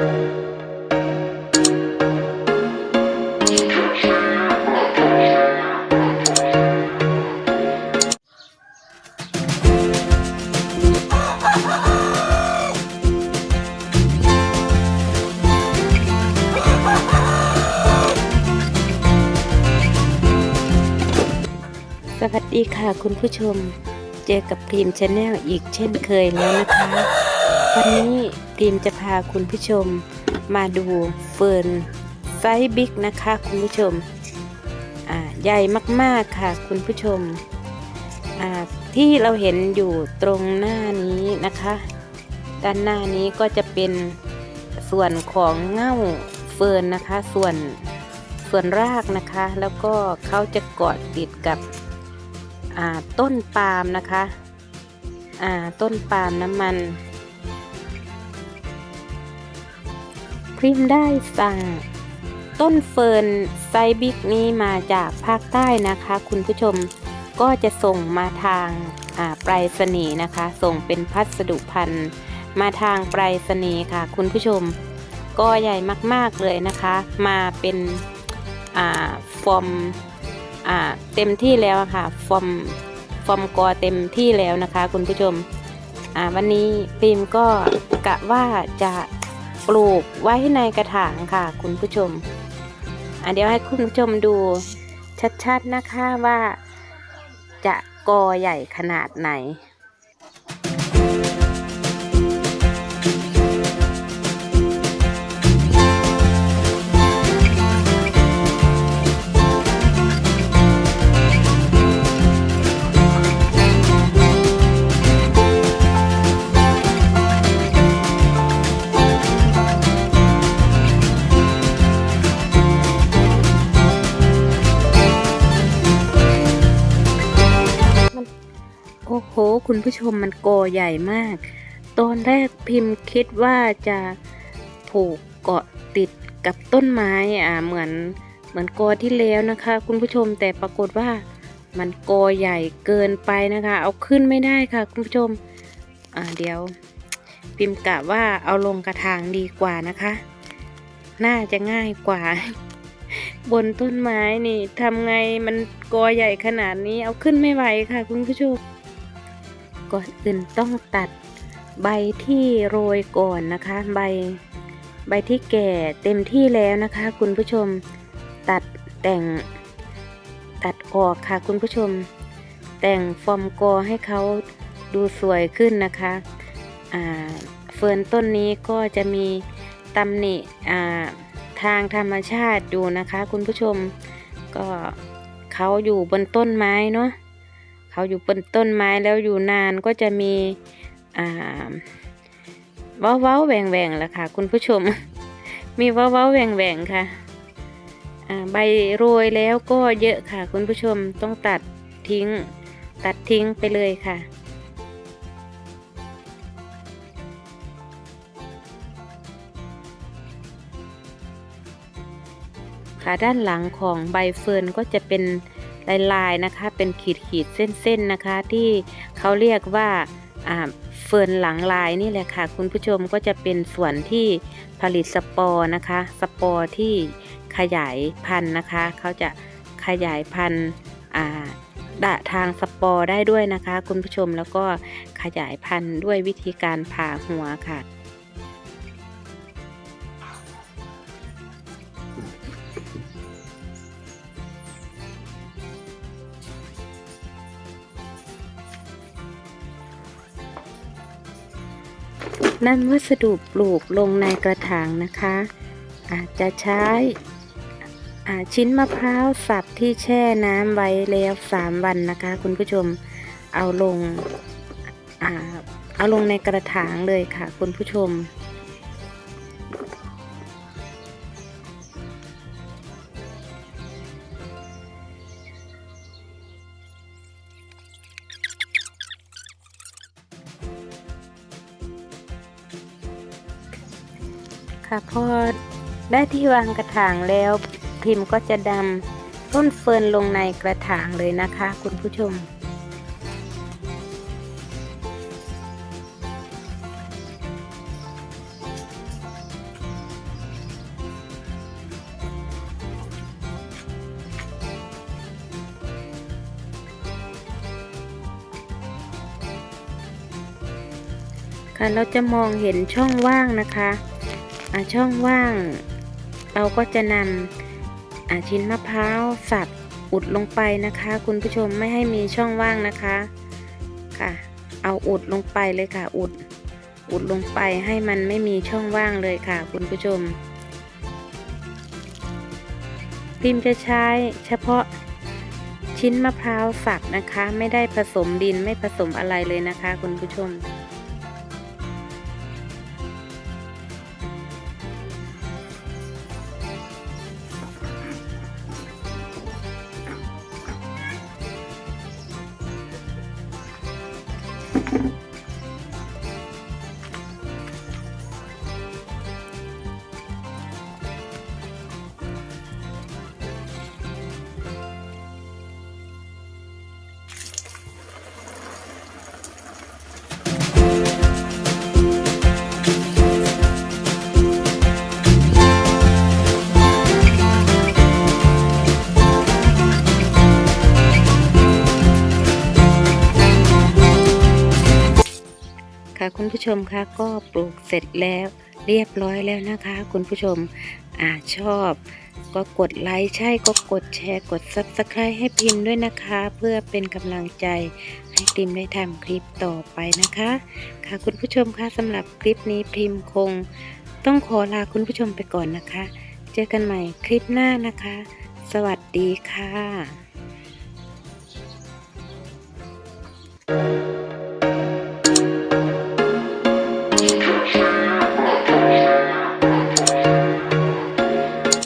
สวัสดีค่ะคุณผู้ชม เจอกับพรีมชาแนลอีกเช่นเคยแล้วนะคะ วันนี้พรีมจะพาคุณผู้ชมมาดูเฟิร์นไซส์บิ๊กนะคะคุณผู้ชมใหญ่มากๆค่ะคุณผู้ชมที่เราเห็นอยู่ตรงหน้านี้นะคะ ด้านหน้านี้ก็จะเป็นส่วนของเง่าเฟิร์นนะคะ ส่วนส่วนรากนะคะ แล้วก็เขาจะเกาะติดกับต้นปาล์มนะคะต้นปาล์มน้ำมัน พริมได้สั่ง ต้นเฟิร์นไซบิกนี้มาจากภาคใต้นะคะ คุณผู้ชมก็จะส่งมาทางอ่าไปรษณีนะคะ ส่งเป็นพัสดุพันธ์มาทางปรษณีย์ค่ะ คุณผู้ชม ก็ใหญ่มากๆเลยนะคะ มาเป็นฟอร์มเต็มที่แล้วค่ะฟอร์มฟอร์มกอเต็มที่แล้วนะคะ คุณผู้ชมวันนี้ฟิล์มก็กะว่าจะ ปลูกไว้ในกระถางค่ะ คุณผู้ชมอ่าเดี๋ยวให้คุณผู้ชมดูชัดๆนะคะว่าจะกอใหญ่ขนาดไหน คุณผู้ชมมันโกใหญ่มาก ตอนแรกพิมพ์คิดว่าจะผูกเกาะติดกับต้นไม้อ่าเหมือนเหมือนกอที่แล้วนะคะ คุณผู้ชมแต่ปรากฏว่ามันกอใหญ่เกินไปนะคะ เอาขึ้นไม่ได้ค่ะ คุณผู้ชมอ่าเดี๋ยว พิมพ์กะว่าเอาลงกระถางดีกว่านะคะ น่าจะง่ายกว่า บนต้นไม้นี่ทำไงมันกอใหญ่ขนาดนี้ เอาขึ้นไม่ไหวค่ะ คุณผู้ชม ก่อนอื่นต้องตัดใบที่โรยก่อนนะคะ ใบใบที่แก่เต็มที่แล้วนะคะ คุณผู้ชมตัดแต่งตัดออกค่ะคุณผู้ชม แต่งฟอร์มกอให้เขาดูสวยขึ้นนะคะเฟิร์นต้นนี้ก็จะมีตำหนิทางธรรมชาติอยู่นะคะ คุณผู้ชมก็เขาอยู่บนต้นไม้เนาะ เขาอยู่บนต้นไม้แล้วอยู่นานก็จะมีอ่าว้าวแหวงแหวงแหละค่ะ คุณผู้ชม มีว้าว้าแหวงแหวงค่ะใบโรยแล้วก็เยอะค่ะ คุณผู้ชมต้องตัดทิ้ง ตัดทิ้งไปเลยค่ะค่ะด้านหลังของใบเฟิร์นก็จะเป็น ลายๆนะคะ เป็นขีดขีดๆเส้นๆนะคะ ที่เขาเรียกว่าเฟิร์นหลังลายนี่แหละค่ะ คุณผู้ชมก็จะเป็นส่วนที่ผลิตสปอร์นะคะ สปอร์ที่ขยายพันธุ์นะคะ เขาจะขยายพันธุ์อ่าดะทางสปอร์ได้ด้วยนะคะ คุณผู้ชมแล้วก็ขยายพันธุ์ด้วยวิธีการผ่าหัวค่ะ นำวัสดุปลูกลงในกระถางนะคะ อาจจะใช้ชิ้นมะพร้าวสับที่แช่น้ำไว้แล้ว3วันนะคะ คุณผู้ชมเอาลงอเอาลงในกระถางเลยค่ะ คุณผู้ชม ค่ะพอได้ที่วางกระถางแล้วพิมพ์ก็จะดำต้นเฟิร์นลงในกระถางเลยนะคะ คุณผู้ชม ค่ะเราจะมองเห็นช่องว่างนะคะ ช่องว่าง เราก็จะนำอ่าชิ้นมะพร้าวสับอุดลงไปนะคะ คุณผู้ชมไม่ให้มีช่องว่างนะคะค่ะ เอาอุดลงไปเลยค่ะ อุดอุดลงไปให้มันไม่มีช่องว่างเลยค่ะ คุณผู้ชม พิมจะใช้เฉพาะชิ้นมะพร้าวสับนะคะ ไม่ได้ผสมดินไม่ผสมอะไรเลยนะคะ คุณผู้ชม ค่ะ คุณผู้ชมคะก็ปลูกเสร็จแล้วเรียบร้อยแล้วนะคะ คุณผู้ชมอ่าชอบก็กดไลค์ใช่ก็กดแชร์กด Subscribe ให้พิมพ์ด้วยนะคะ เพื่อเป็นกำลังใจให้พิมพ์ได้ทำคลิปต่อไปนะคะ ค่ะคุณผู้ชมคะสำหรับคลิปนี้พิมพ์คง ต้องขอลาคุณผู้ชมไปก่อนนะคะ เจอกันใหม่คลิปหน้านะคะ สวัสดีค่ะ